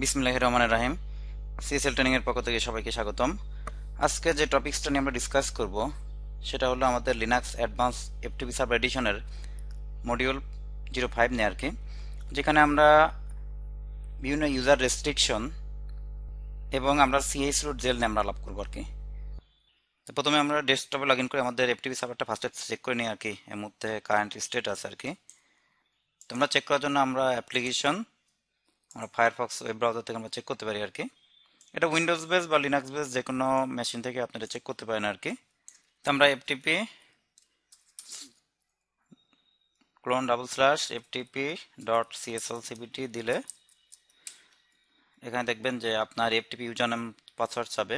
বিসমিল্লাহ রহমানের রাহিম। CSL training এর পক্ষ থেকে সবাইকে স্বাগতম। আজকে যে টপিকসটা নিয়ে আমরা ডিসকাস করব, সেটা হলো আমাদের লিনাক্স অ্যাডভান্স এফটিপি সাব এডিশনের মডিউল জিরো ফাইভ নিয়ে আর কি, যেখানে আমরা বিভিন্ন ইউজার রেস্ট্রিকশন এবং আমরা সিএস রুট জেল নিয়ে আমরা আলাপ করব আর কি। তো প্রথমে আমরা ডেস্কটপে লগ ইন করে আমাদের এফটিপি সার্ভারটা ফার্স্টে চেক করে নিই আর কি এর মধ্যে কারেন্ট স্টেট আছে আর কি। তোমরা চেক করার জন্য আমরা অ্যাপ্লিকেশন আমরা ফায়ারফক্স ওয়েব ব্রাউজার থেকে আমরা চেক করতে পারি আর কি। এটা উইন্ডোজ বেস বা লিনাক্স বেস যে কোনো মেশিন থেকে আপনারা চেক করতে পারেন আর কি। তো আমরা FTP colon double slash FTP dot CSL CBT দিলে এখানে দেখবেন যে আপনার এফটিপি ইউজার নেম পাসওয়ার্ড চাবে।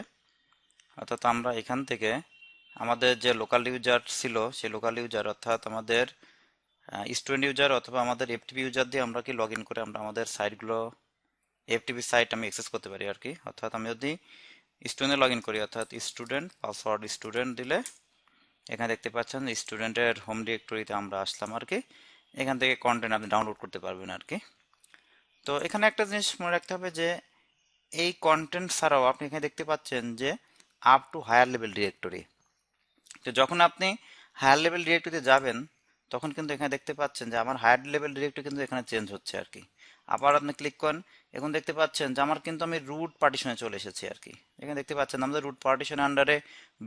অর্থাৎ আমরা এখান থেকে আমাদের যে লোকাল ইউজার ছিল, সেই লোকাল ইউজার অর্থাৎ আমাদের স্টুডেন্ট ইউজার অথবা আমাদের এফটিপি ইউজার দিয়ে আমরা কি লগ ইন করে আমরা আমাদের সাইটগুলো এফটিপি সাইট আমি অ্যাক্সেস করতে পারি আর কি। অর্থাৎ আমি যদি স্টুডেন্টে লগ ইন করি, অর্থাৎ স্টুডেন্ট পাসওয়ার্ড স্টুডেন্ট দিলে এখানে দেখতে পাচ্ছেন স্টুডেন্টের হোম ডিরেক্টরিতে আমরা আসলাম আর কি। এখান থেকে কন্টেন্ট আপনি ডাউনলোড করতে পারবেন আর কি। তো এখানে একটা জিনিস মনে রাখতে হবে যে, এই কন্টেন্ট ছাড়াও আপনি এখানে দেখতে পাচ্ছেন যে up to higher level directory তো যখন আপনি হায়ার লেভেল ডিরেক্টরিতে যাবেন তখন কিন্তু এখানে দেখতে পাচ্ছেন যে আমার হায়ার লেভেল ডিরেক্টরি কিন্তু এখানে চেঞ্জ হচ্ছে আর কি আবার আপনি ক্লিক করেন, এখন দেখতে পাচ্ছেন যে আমার কিন্তু আমি রুট পার্টিশনে চলে এসেছি আর কি এখানে দেখতে পাচ্ছেন আমাদের রুট পার্টিশনের আন্ডারে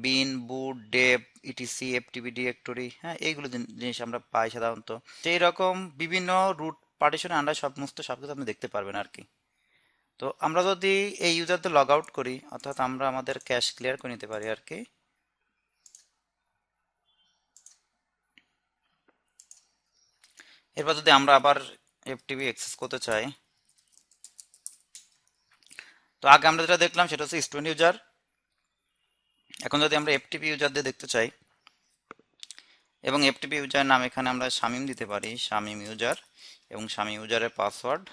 bin boot dev ETC FTP directory হ্যাঁ এইগুলো জিনিস আমরা পাই সাধারণত। তো এইরকম বিভিন্ন রুট পার্টিশনের আন্ডারে সমস্ত সব কিছু আপনি দেখতে পারবেন আর কি তো আমরা যদি এই ইউজারদের লগ আউট করি, অর্থাৎ আমরা আমাদের ক্যাশ ক্লিয়ার করে নিতে পারি আর কি এরপর যদি আমরা আবার এফটিভি অ্যাক্সেস করতে চাই, তো আগে আমরা যেটা দেখলাম সেটা হচ্ছে স্টুডেন্ট ইউজার এখন যদি আমরা এফটিপি ইউজার দিয়ে দেখতে চাই, এবং এফটিপি ইউজার নাম এখানে আমরা শামিম দিতে পারি, শামিম ইউজার এবং শামিম ইউজারের পাসওয়ার্ড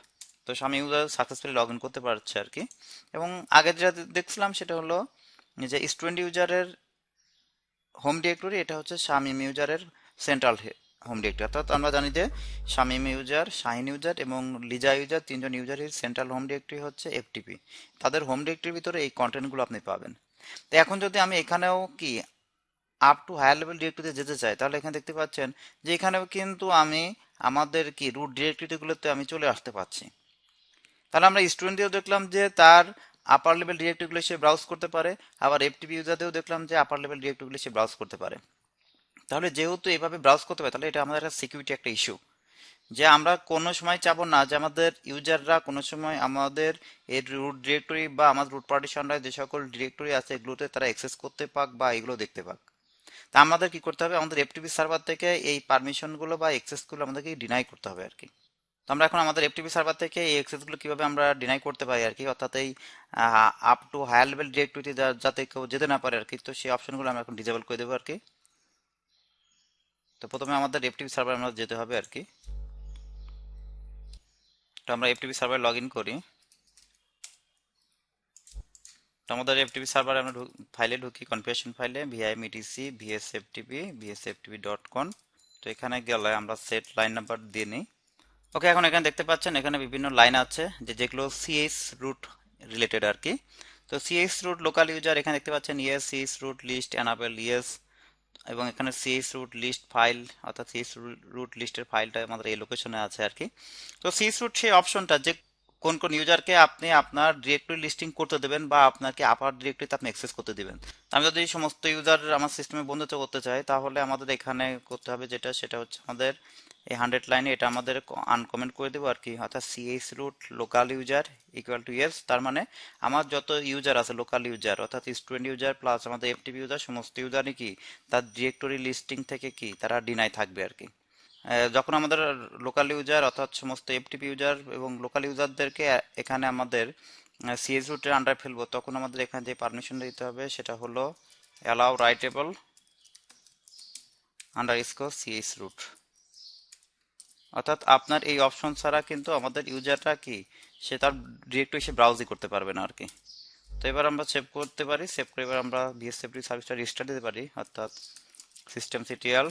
তো Shamim user successfully log in করতে পারছে আর কি। এবং আগে যেটা দেখছিলাম সেটা হলো যে স্টুডেন্ট ইউজারের হোম ডিরেক্টরি এটা হচ্ছে শামিম ইউজারের সেন্ট্রাল হোম ডিরেক্টরি। অর্থাৎ আমরা জানি যে শামিম ইউজার, শাহিন ইউজার এবং লিজা ইউজার তিনজন ইউজারের সেন্ট্রাল হোম ডিরেক্টরি হচ্ছে এফটিপি তাদের হোম ডিরেক্টরির ভিতরে এই কন্টেন্টগুলো আপনি পাবেন। তো এখন যদি আমি এখানেও কি আপ টু হায়ার লেভেল ডিরেক্টরিতে যেতে চাই, তাহলে এখানে দেখতে পাচ্ছেন যে এখানেও কিন্তু আমি আমাদের কি রুট ডিরেক্টরিগুলোতে আমি চলে আসতে পারছি। তাহলে আমরা স্টুডেন্ট দিয়েও দেখলাম যে তার আপার লেভেল ডিরেক্টরিগুলো সে ব্রাউজ করতে পারে, আবার এফটিপি ইউজারদেরও দেখলাম যে আপার লেভেল ডিরেক্টরিগুলো সে ব্রাউজ করতে পারে। তাহলে যেহেতু এভাবে ব্রাউজ করতে পারে তাহলে এটা আমাদের একটা সিকিউরিটি একটা ইস্যু যে আমরা কোনো সময় চাবো না যে আমাদের ইউজাররা কোনো সময় আমাদের এই রুট ডিরেক্টরি বা আমাদের রুট পার্টিশনরা যে সকল ডিরেক্টরি আছে এগুলোতে তারা অ্যাক্সেস করতে পাক বা এগুলো দেখতে পাক। তা আমাদের কি করতে হবে? আমাদের এফটিপি সার্ভার থেকে এই পারমিশনগুলো বা অ্যাক্সেসগুলো আমাদেরকে ডিনাই করতে হবে আর কি তো আমরা এখন আমাদের এফটিপি সার্ভার থেকে এই অ্যাক্সেসগুলো কীভাবে আমরা ডিনাই করতে পারি আর কি অর্থাৎ এই আপ টু হায়ার লেভেল ডিরেক্টরিতে যাতে কেউ যেতে না পারে আর কি তো সেই অপশনগুলো আমরা এখন ডিজেবল করে দেবো আর কি তো প্রথমে আমাদের এফটিপি সার্ভার আমরা যেতে হবে আর কি। তো আমরা এফটিপি সার্ভার লগ ইন করি। তো আমাদের এফটিপি সার্ভারে আমরা ফাইলে ঢুকি কনফিগারেশন ফাইলে VIM ETC VS FTP VS FTP dot com তো এখানে গেলে আমরা সেট লাইন নাম্বার দিয়ে নিই। ওকে এখন এখানে দেখতে পাচ্ছেন এখানে বিভিন্ন লাইন আছে যে যেগুলো সিএস রুট রিলেটেড আর কি। তো সিএস রুট লোকাল ইউজার এখানে দেখতে পাচ্ছেন yes CS root list enable yes এবং এখানে সিএস রুট লিস্ট ফাইল অর্থাৎ সিএস রুট লিস্টের ফাইলটা আমাদের এই লোকেশনে আছে আর কি তো সিএস রুট সেই অপশনটা যে কোন কোন ইউজারকে আপনি আপনার ডিরেক্টরি লিস্টিং করতে দেবেন বা আপনাকে আপার ডিরেক্টরিতে আপনি অ্যাক্সেস করতে দেবেন। আমি যদি সমস্ত ইউজার আমার সিস্টেমে বন্ধুত্ব করতে চাই, তাহলে আমাদের এখানে করতে হবে যেটা, সেটা হচ্ছে আমাদের এই হান্ড্রেড লাইনে এটা আমাদের আনকমেন্ট করে দেবো আর কি। অর্থাৎ CS root local user equal to yes তার মানে আমার যত ইউজার আছে লোকাল ইউজার অর্থাৎ স্টুডেন্ট ইউজার প্লাস আমাদের এফটিপি ইউজার সমস্ত ইউজারই কি? তার ডিরেক্টরি লিস্টিং থেকে কি? তারা ডিনাই থাকবে আর কি। যখন আমাদের লোকাল ইউজার অর্থাৎ সমস্ত এফটিপি ইউজার এবং লোকাল ইউজারদেরকে এখানে আমাদের সিএস রুটের আন্ডারে ফেলব, তখন আমাদের এখানে যে পারমিশন দিতে হবে সেটা হলো allow writable underscore CS root অর্থাৎ আপনার এই অপশন ছাড়া কিন্তু আমাদের ইউজারটা কি, সে তার ডিরেক্টরি সে ব্রাউজই করতে পারবে না আর কি তো এবার আমরা সেভ করতে পারি সেভ করে এবার আমরা ভিএসএফটি সার্ভিসটা রিস্টার্ট দিতে পারি, অর্থাৎ system CTL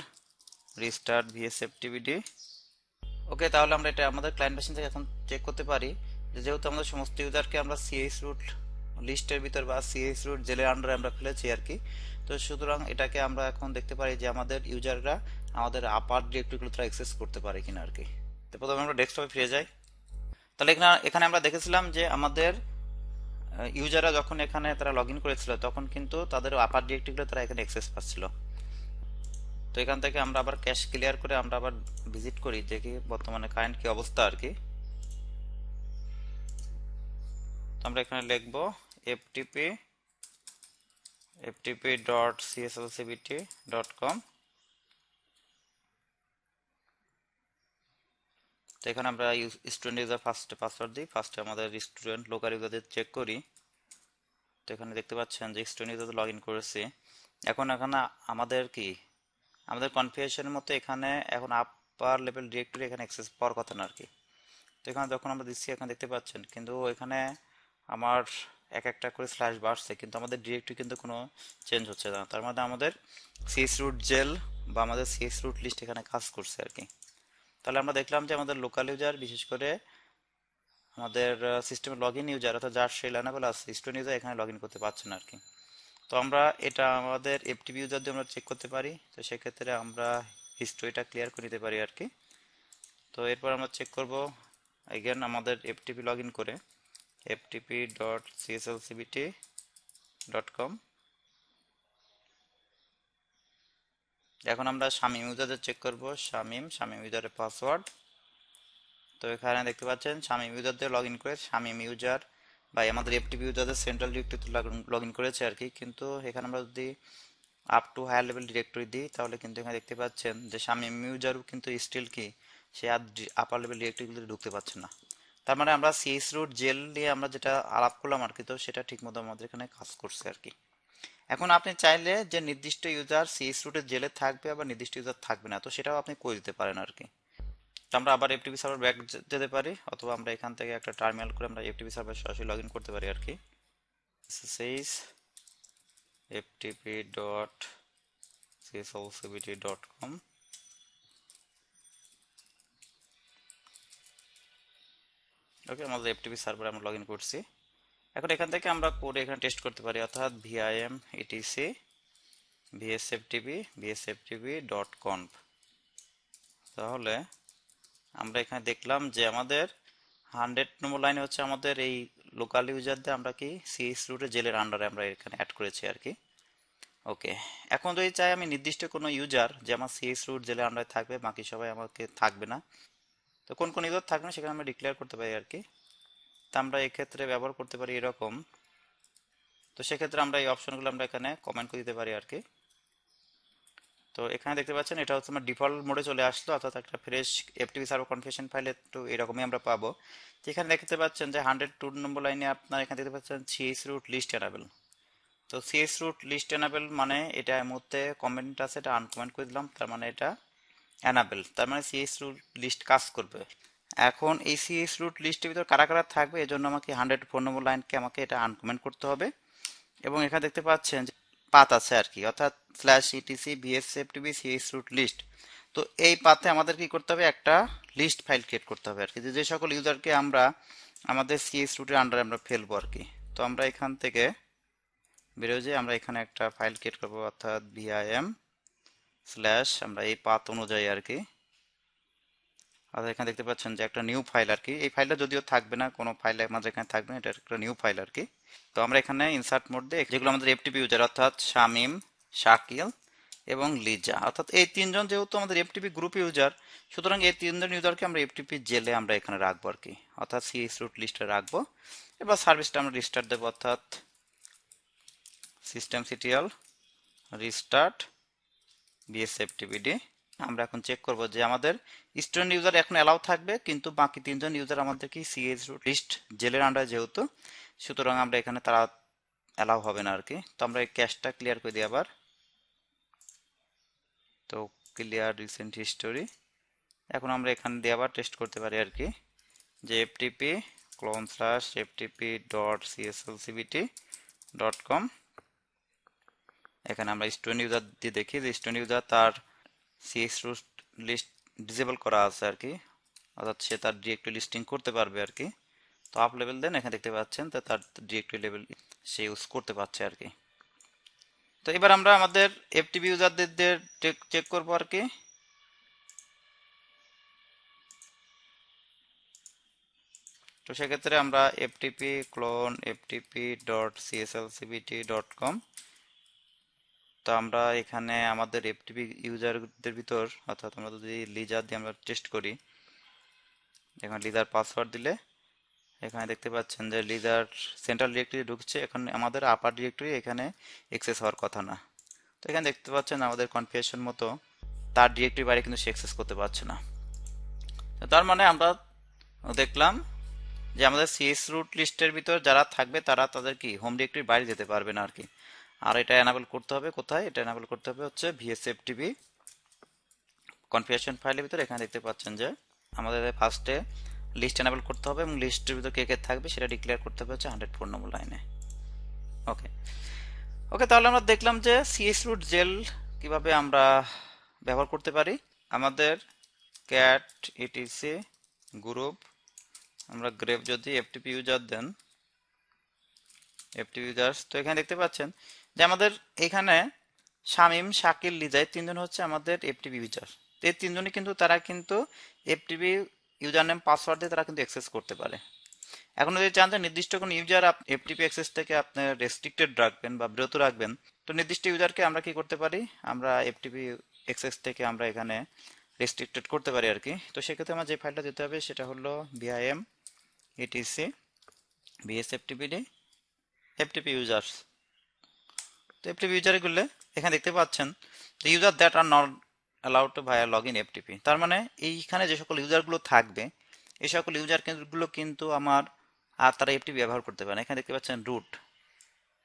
restart VSFTPD okay তাহলে আমরা এটা আমাদের ক্লায়েন্ট মেশিন থেকে এখন চেক করতে পারি। যেহেতু আমাদের সমস্ত ইউজারকে আমরা সিএস রুট লিস্টের ভিতর বা সিএস রুট জেলের আন্ডারে আমরা ফেলেছি আর কি। তো সুতরাং এটাকে আমরা এখন দেখতে পারি যে আমাদের ইউজাররা আমাদের আপার ডিরেক্টরিগুলো তারা অ্যাক্সেস করতে পারে কিনা আর কি। তো প্রথমে আমরা ডেস্কটপে ফিরে যাই। তাহলে এখানে এখানে আমরা দেখেছিলাম যে আমাদের ইউজাররা যখন এখানে তারা লগ ইন করেছিল, তখন কিন্তু তাদের আপার ডিরেক্টরিগুলো তারা এখানে অ্যাক্সেস পাচ্ছিল। তো এখান থেকে আমরা আবার ক্যাশ ক্লিয়ার করে আমরা আবার ভিজিট করি যে কি বর্তমানে কারেন্ট কি অবস্থা আর কি। আমরা এখানে লিখব ftp ftp dot cslcbt dot com তো এখানে আমরা স্টুডেন্ট ইউজার ফার্স্টে পাসওয়ার্ড দিই। ফার্স্টে আমাদের স্টুডেন্ট লোকাল ইউজারদের চেক করি। তো এখানে দেখতে পাচ্ছেন যে স্টুডেন্ট ইউজার লগ ইন করেছে। এখন এখানে আমাদের কি? আমাদের কনফিগারেশনের মতো এখানে এখন আপার লেভেল ডিরেক্টরি এখানে অ্যাক্সেস পাওয়ার কথা না আর কি। তো এখানে যখন আমরা দিচ্ছি, এখানে দেখতে পাচ্ছেন। কিন্তু এখানে আমার এক একটা করে স্ল্যাশ বাড়ছে কিন্তু আমাদের ডিরেক্টরি কিন্তু কোনো চেঞ্জ হচ্ছে না। তার মধ্যে আমাদের সিএস রুট জেল বা আমাদের সিএস রুট লিস্ট এখানে কাজ করছে আর কি। তাহলে আমরা দেখলাম যে আমাদের লোকাল ইউজার বিশেষ করে আমাদের সিস্টেমে লগ ইন ইউজার অর্থাৎ যার সেই লাইনাবেল আছে স্টুডেন্ট ইউজার এখানে লগ ইন করতে পারছে না আর কি। তো আমরা এটা আমাদের এফটিপি ইউজার দিয়ে আমরা চেক করতে পারি। তো সেক্ষেত্রে আমরা হিস্ট্রিটা ক্লিয়ার করে নিতে পারি আর কি। তো এরপর আমরা চেক করব এগেন আমাদের এফটিপি লগ ইন করে। ftp.cslcbt.com এখন আমরা শামিম ইউজারদের চেক করব। শামিম শামিম ইউজারের পাসওয়ার্ড তো এখানে দেখতে পাচ্ছেন, শামিম ইউজারদের লগ ইন করে শামিম ইউজার বা আমাদের এফটিপি ইউজারদের সেন্ট্রাল ডিরেক্টরিতে লগ ইন করেছে আর কি। কিন্তু এখানে আমরা যদি up to higher level directory দিই, তাহলে কিন্তু এখানে দেখতে পাচ্ছেন যে শামিম ইউজারও কিন্তু স্টিল কি? সে আর আপার লেভেল ডিরেক্টরিগুলোতে ঢুকতে পারছে না। তার মানে আমরা সিএস রুট জেল নিয়ে আমরা যেটা আলাপ করলাম আর কি, তো সেটা ঠিকমতো আমাদের এখানে কাজ করছে আর কি। এখন আপনি চাইলে যে নির্দিষ্ট ইউজার সিএস রুটের জেলে থাকবে, আবার নির্দিষ্ট ইউজার থাকবে না, তো সেটাও আপনি করে দিতে পারেন আর কি। তো আমরা আবার এফটিপি সার্ভার ব্যাক যেতে পারি, অথবা আমরা এখান থেকে একটা টার্মিনাল করে আমরা এফটিপি সার্ভার সরাসরি লগ ইন করতে পারি আর কি। সেইস ftp dot cslcbt dot com okay আমাদের এফটিপি সার্ভারে আমরা লগ ইন করছি। এখন এখান থেকে আমরা কোড এখানে টেস্ট করতে পারি, অর্থাৎ VIM ETC VSFTPD VSFTPD dot conf তাহলে আমরা এখানে দেখলাম যে আমাদের হান্ড্রেড নম্বর লাইনে হচ্ছে আমাদের এই লোকাল ইউজারদের আমরা কি সিএস রুটে জেলের আন্ডারে আমরা এখানে অ্যাড করেছি আর কি। ওকে এখন যদি চাই আমি নির্দিষ্ট কোনো ইউজার যে আমার সিএস রুট জেলের আন্ডারে থাকবে, বাকি সবাই আমাকে থাকবে না। তো কোন কোন ইউজার থাকবে সেখানে আমরা ডিক্লেয়ার করতে পারি আর কি তা আমরা এক্ষেত্রে ব্যবহার করতে পারি এরকম। তো সেক্ষেত্রে আমরা এই অপশনগুলো আমরা এখানে কমেন্ট করে দিতে পারি আর কি তো এখানে দেখতে পাচ্ছেন, এটা হচ্ছে আমার ডিফল্ট মোডে চলে আসলো, অর্থাৎ একটা ফ্রেশ এফটিপি সার্ভার কনফিগেশন ফাইলে একটু এরকমই আমরা পাবো। তো এখানে দেখতে পাচ্ছেন যে হান্ড্রেড টু নম্বর লাইনে আপনার এখানে দেখতে পাচ্ছেন সিএস রুট লিস্ট এনাবেল তো সিএস রুট লিস্ট এনাবেল মানে এটা এই মুহূর্তে কমেন্ট আছে, এটা আনকমেন্ট করে দিলাম, তার মানে এটা অ্যানাবেল, তার মানে সিএস রুট লিস্ট কাজ করবে। এখন এই সিএস রুট লিস্টের ভিতর কারা কারা থাকবে, এজন্য আমাকে হান্ড্রেড ফোর নম্বর লাইনকে আমাকে এটা আনকমেন্ট করতে হবে। এবং এখানে দেখতে পাচ্ছেন যে পাত আছে আর কি, অর্থাৎ slash ETC VSFTP CS root list তো এই পাতে আমাদের কি করতে হবে, একটা লিস্ট ফাইল ক্রিয়েট করতে হবে আর কি, যে সকল ইউজারকে আমরা আমাদের সিএস রুটের আন্ডারে আমরা ফেলব আর কি। তো আমরা এখান থেকে বেরোয় যে আমরা এখানে একটা ফাইল ক্রিয়েট করব, অর্থাৎ ভিআইএম স্ল্যাশ আমরা এই পাত অনুযায়ী আর কি আর এখানে দেখতে পাচ্ছেন যে একটা নিউ ফাইল আর কি এই ফাইলটা যদিও থাকবে না, কোনো ফাইল আমাদের এখানে থাকবে না, এটা একটা নিউ ফাইল আর কি তো আমরা এখানে ইনসার্ট মোড দিয়ে, যেগুলো আমাদের এফটিপি ইউজার অর্থাৎ শামিম, শাকিল এবং লিজা। অর্থাৎ এই তিনজন যেহেতু আমাদের এফটিপি গ্রুপ ইউজার সুতরাং এই তিনজন ইউজারকে আমরা এফটিপি জেলে আমরা এখানে রাখব আর কি অর্থাৎ সিএস রুট লিস্টে রাখব। এবার সার্ভিসটা আমরা রিস্টার্ট দেবো, অর্থাৎ সিস্টেম সিটিএল রিস্টার্ট বিএসএফটিবিডি আমরা এখন চেক করব যে আমাদের স্টুডেন্ট ইউজার এখন অ্যালাউ থাকবে, কিন্তু বাকি তিনজন ইউজার আমাদের কি সিএস লিস্ট জেলের আন্ডারে যেহেতু, সুতরাং আমরা এখানে তারা অ্যালাউ হবে না আর কি তো আমরা এই ক্যাশটা ক্লিয়ার করে দিই আবার। তো ক্লিয়ার রিসেন্ট হিস্টোরি এখন আমরা এখানে দিয়ে আবার টেস্ট করতে পারি আর কি যে FTP colon slash FTP dot CSLCBT dot com এখানে আমরা স্টুডেন্ট ইউজার দিয়ে দেখি যে স্টুডেন্ট ইউজার তার সিএস রুট লিস্ট ডিসেবল করা আছে আর কি। অর্থাৎ সে তার ডিরেক্টলি লিস্টিং করতে পারবে আর কি। তো আপ লেভেল দেন, এখানে দেখতে পাচ্ছেন তো তার ডিরেক্টরি লেভেল সে ইউজ করতে পারছে আর কি। তো এবার আমরা আমাদের এফটিপি ইউজারদের চেক করব আর কি। তো সেক্ষেত্রে আমরা FTP colon FTP dot CSLCBT dot com তো আমরা এখানে আমাদের এফটিপি ইউজারদের ভিতর, অর্থাৎ আমরা যদি লিজার দিয়ে আমরা টেস্ট করি, এখানে লিজার পাসওয়ার্ড দিলে, এখানে দেখতে পাচ্ছেন যে লিজার সেন্ট্রাল ডিরেক্টরি ঢুকছে। এখন আমাদের আপার ডিরেক্টরি এখানে এক্সেস হওয়ার কথা না। তো এখানে দেখতে পাচ্ছেন আমাদের কনফিউশন মতো, তার ডিরেক্টরি বাইরে কিন্তু সে এক্সেস করতে পারছে না। তার মানে আমরা দেখলাম যে আমাদের সিএস রুট লিস্টের ভিতর যারা থাকবে, তারা তাদের কি? হোম ডিরেক্টরির বাইরে যেতে পারবে না আর কি। আর এটা এনাবেল করতে হবে কোথায়? এটা এনাবেল করতে হবে হচ্ছে ভিএসএফ টিভি কনফিগারেশন ফাইলের ভিতর। এখানে দেখতে পাচ্ছেন যে আমাদের ফার্স্টে লিস্ট এনাবেল করতে হবে এবং লিস্টের ভিতর কে কে থাকবে সেটা ডিক্লেয়ার করতে হবে হচ্ছে হান্ড্রেড ফোর নম্বর লাইনে ওকে ওকে তাহলে আমরা দেখলাম যে সিএস রুট জেল কীভাবে আমরা ব্যবহার করতে পারি। আমাদের ক্যাট ইটিসি গ্রুপ আমরা গ্রেপ যদি এফটিপি ইউজার দেন এফটিপি ইউজার্স তো এখানে দেখতে পাচ্ছেন যে আমাদের এখানে শামিম, শাকিল, লিজাই তিনজন হচ্ছে আমাদের এফটিপি ইউজার এই তিনজনই কিন্তু তারা কিন্তু এফটিপি ইউজার নেম পাসওয়ার্ড দিয়ে তারা কিন্তু অ্যাক্সেস করতে পারে। এখন যদি চান যে নির্দিষ্ট কোনো ইউজার এফটিপি অ্যাক্সেস থেকে আপনি রেস্ট্রিক্টেড রাখবেন বা বিরত রাখবেন, তো নির্দিষ্ট ইউজারকে আমরা কি করতে পারি? আমরা এফটিপি অ্যাক্সেস থেকে আমরা এখানে রেস্ট্রিক্টেড করতে পারি আর কি। তো সেক্ষেত্রে আমার যে ফাইলটা দিতে হবে সেটা হলো VIM ETC VSFTPD FTP users তো এফটিপি ইউজার করলে এখানে দেখতে পাচ্ছেন যে user that are not allowed to ভাইয়া লগ ইন এফটিপি তার মানে এইখানে যে সকল ইউজারগুলো থাকবে, এই সকল ইউজার কেন্দ্রগুলো কিন্তু আমার আর তারা এফটিপি ব্যবহার করতে পারে না। এখানে দেখতে পাচ্ছেন রুট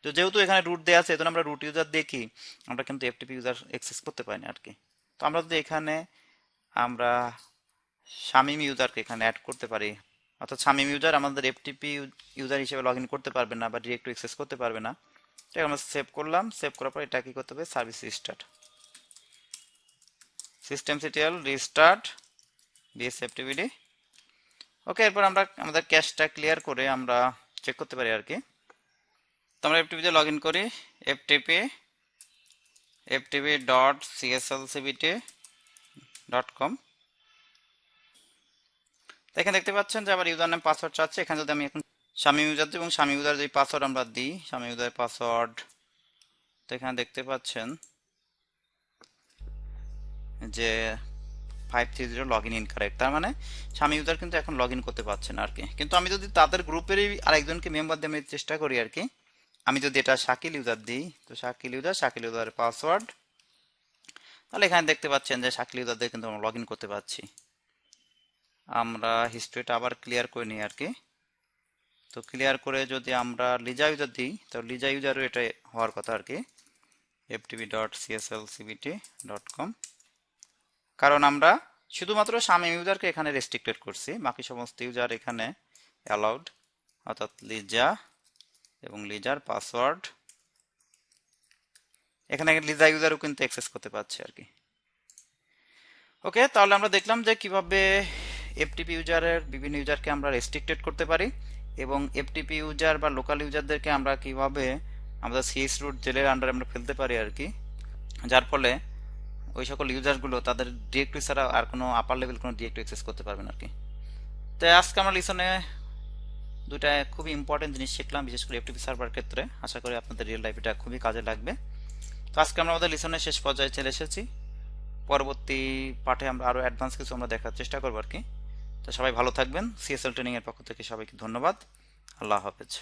তো যেহেতু এখানে রুট দেওয়া আছে এজন্য আমরা রুট ইউজার দেখি, আমরা কিন্তু এফটিপি ইউজার অ্যাক্সেস করতে পারি না আর কি। তো আমরা যদি এখানে আমরা শামিম ইউজারকে এখানে অ্যাড করতে পারি, অর্থাৎ শামিম ইউজার আমাদের এফটিপি ইউজার হিসেবে লগ ইন করতে পারবে না বা ডিরেক্ট অ্যাক্সেস করতে পারবে না এটা আমরা সেভ করলাম। সেভ করার পর এটা কি করতে হবে? Service restart system CTL restart VSFTPD okay এরপর আমরা আমাদের ক্যাশটা ক্লিয়ার করে আমরা চেক করতে পারি আর কি। তো আমরা এফটিপিতে লগ ইন করি। FTP FTP dot CSLCBT dot com এখানে দেখতে পাচ্ছেন যে আবার ইউজার নেম পাসওয়ার্ড চাচ্ছে এখানে যদি আমি এখন স্বামী ইউজার এবং স্বামী ইউজার যদি পাসওয়ার্ড আমরা দিই, স্বামী ইউজার পাসওয়ার্ড, তো এখানে দেখতে পাচ্ছেন যে five three zero log in incorrect তার মানে স্বামী ইউজার কিন্তু এখন লগ ইন করতে পারছেন আর কি। কিন্তু আমি যদি তাদের গ্রুপেরই আরেকজনকে মেম্বার দিয়ে আমি চেষ্টা করি আর কি, আমি যদি এটা শাকিল ইউজার দিই, তো শাকিল ইউজার শাকিল ইউজারের পাসওয়ার্ড, তাহলে এখানে দেখতে পাচ্ছেন যে শাকিল ইউজার দিয়ে কিন্তু আমরা লগ ইন করতে পারছি। আমরা হিস্ট্রিটা আবার ক্লিয়ার করে নিই আর কি। তো ক্লিয়ার করে যদি আমরা লিজা ইউজার দিই, তো লিজা ইউজারও এটা হওয়ার কথা আর কি। FTP dot CSL CBT dot com কারণ আমরা শুধুমাত্র শামিম ইউজারকে এখানে রেস্ট্রিক্টেড করছি, বাকি সমস্ত ইউজার এখানে অ্যালাউড অর্থাৎ লিজা এবং লিজার পাসওয়ার্ড এখানে লিজা ইউজারও কিন্তু অ্যাক্সেস করতে পারছে আর কি। ওকে তাহলে আমরা দেখলাম যে কীভাবে এফটিপি ইউজারের বিভিন্ন ইউজারকে আমরা রেস্ট্রিক্টেড করতে পারি। এবং এফটিপি ইউজার বা লোকাল ইউজারদেরকে আমরা কীভাবে আমাদের সিএস রুট জেলের আন্ডারে আমরা ফেলতে পারি আর কি? যার ফলে ওই সকল ইউজারগুলো তাদের ডিরেক্টরি ছাড়া আর কোনো আপার লেভেল কোনো ডিরেক্টরি অ্যাক্সেস করতে পারবেন আর কি। তো আজকে আমরা লিসনে দুটা খুবই ইম্পর্টেন্ট জিনিস শিখলাম, বিশেষ করে এফটিপি সার্ভার ক্ষেত্রে। আশা করি আপনাদের রিয়েল লাইফ এটা খুবই কাজে লাগবে। তো আজকে আমরা আমাদের লিসনের শেষ পর্যায়ে চলে এসেছি। পরবর্তী পাঠে আমরা আরও অ্যাডভান্স কিছু আমরা দেখার চেষ্টা করব আর কি। তো সবাই ভালো থাকবেন সিএসএল ট্রেনিং এর পক্ষ থেকে সবাইকে ধন্যবাদ। আল্লাহ হাফেজ।